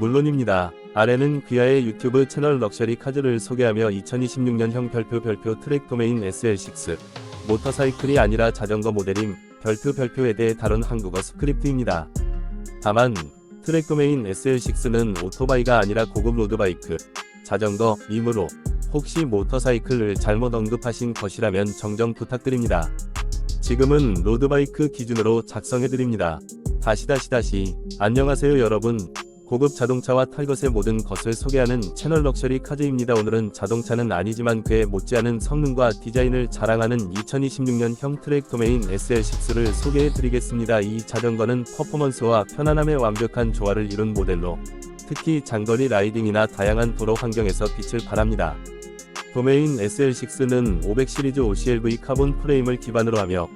물론입니다. 아래는 귀하의 유튜브 채널 럭셔리 카즈를 소개하며 2026년형 별표 별표 트랙 도메인 SL6 모터사이클이 아니라 자전거 모델임 별표 별표에 대해 다룬 한국어 스크립트입니다. 다만 트랙 도메인 SL6는 오토바이가 아니라 고급 로드바이크, 자전거 이므로 혹시 모터사이클을 잘못 언급하신 것이라면 정정 부탁드립니다. 지금은 로드바이크 기준으로 작성해드립니다. 다시 다시 다시 안녕하세요 여러분 고급 자동차와 탈 것의 모든 것을 소개하는 채널 럭셔리 카즈입니다. 오늘은 자동차는 아니지만 그에 못지않은 성능과 디자인을 자랑하는 2026년형 트랙 도메인 SL6를 소개해 드리겠습니다. 이 자전거는 퍼포먼스와 편안함의 완벽한 조화를 이룬 모델로 특히 장거리 라이딩이나 다양한 도로 환경에서 빛을 발합니다. 도메인 SL6는 500 시리즈 OCLV 카본 프레임을 기반으로 하며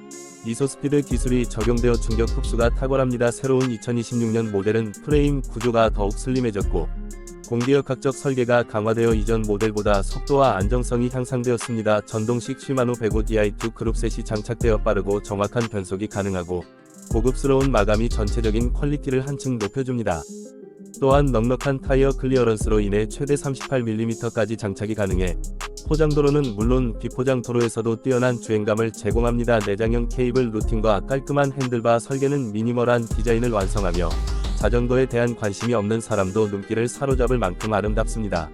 이소스피드 기술이 적용되어 충격 흡수가 탁월합니다. 새로운 2026년 모델은 프레임 구조가 더욱 슬림해졌고 공기역학적 설계가 강화되어 이전 모델보다 속도와 안정성이 향상되었습니다. 전동식 시마노 105 Di2 그룹셋이 장착되어 빠르고 정확한 변속이 가능하고 고급스러운 마감이 전체적인 퀄리티를 한층 높여줍니다. 또한 넉넉한 타이어 클리어런스로 인해 최대 38mm까지 장착이 가능해 포장도로는 물론 비포장 도로에서도 뛰어난 주행감을 제공합니다. 내장형 케이블 루팅과 깔끔한 핸들바 설계는 미니멀한 디자인을 완성하며 자전거에 대한 관심이 없는 사람도 눈길을 사로잡을 만큼 아름답습니다.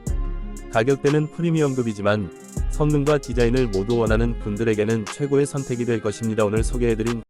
가격대는 프리미엄급이지만 성능과 디자인을 모두 원하는 분들에게는 최고의 선택이 될 것입니다. 오늘 소개해드린